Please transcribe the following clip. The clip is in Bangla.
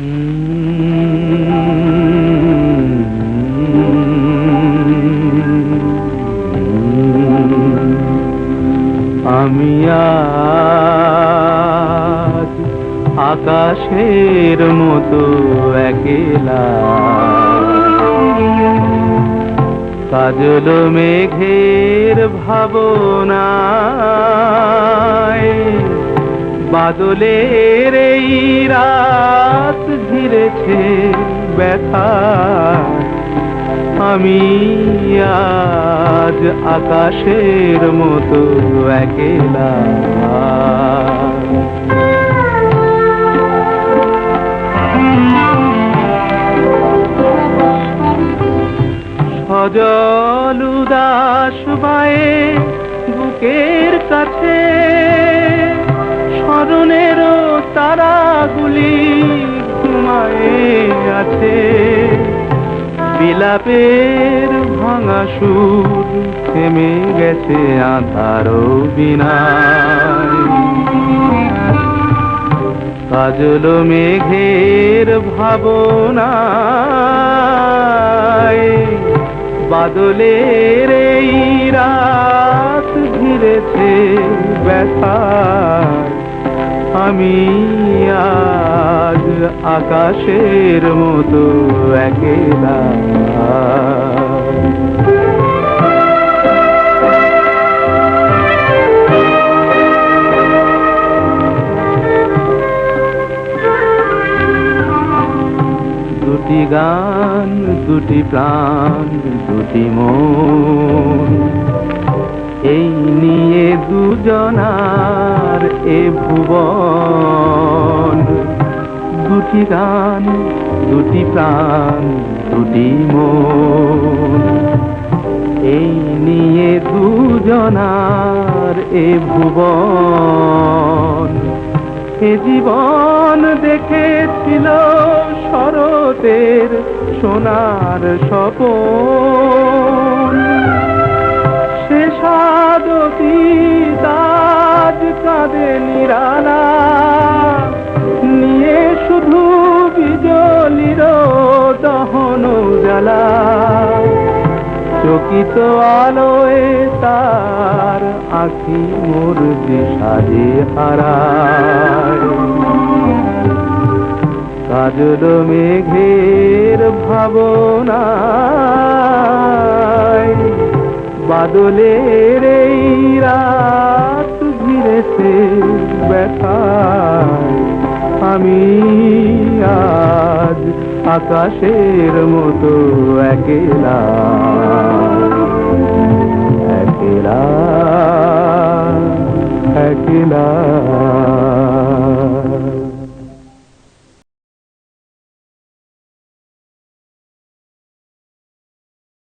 আমি আকাশের মতো একেলা। কাজল মেঘের ভাবনায় বাদলের এই রাত ঘিরেছে ব্যথা। আমি আজ আকাশের মতো একেলা। সজল উদাস বুকের কাছে তারাগুলি ঘুমায়ে আছে। বিলাপের ভাঙা সুর থেমে গেছে আধারো বিনা কাজল মেঘের ভাবনা বাদলের এই রাত ঘিরেছে ব্যথা আমি আজ আকাশের মতো একেলা। দুটি গান দুটি প্রাণ দুটি মন। এই নিয়ে দুজনার এ ভুবন। দুটি গান, দুটি প্রাণ, দুটি মন। এই নিয়ে দুজনার এ ভুবন। এ জীবন দেখেছিল শরতের সোনার স্বপন। সে সাদতি কাঁদে নিরালা, নিয়ে শুধু বিজলির দহন জ্বালা চকিত আলোয় তার আখি মোর দিশারে হারায়। কাজল মেঘের ভাবনা বাদলের রাত ঘিরেছে ব্যথায়। আমি আজ আকাশের মতো একেলা। একেলা একেলা।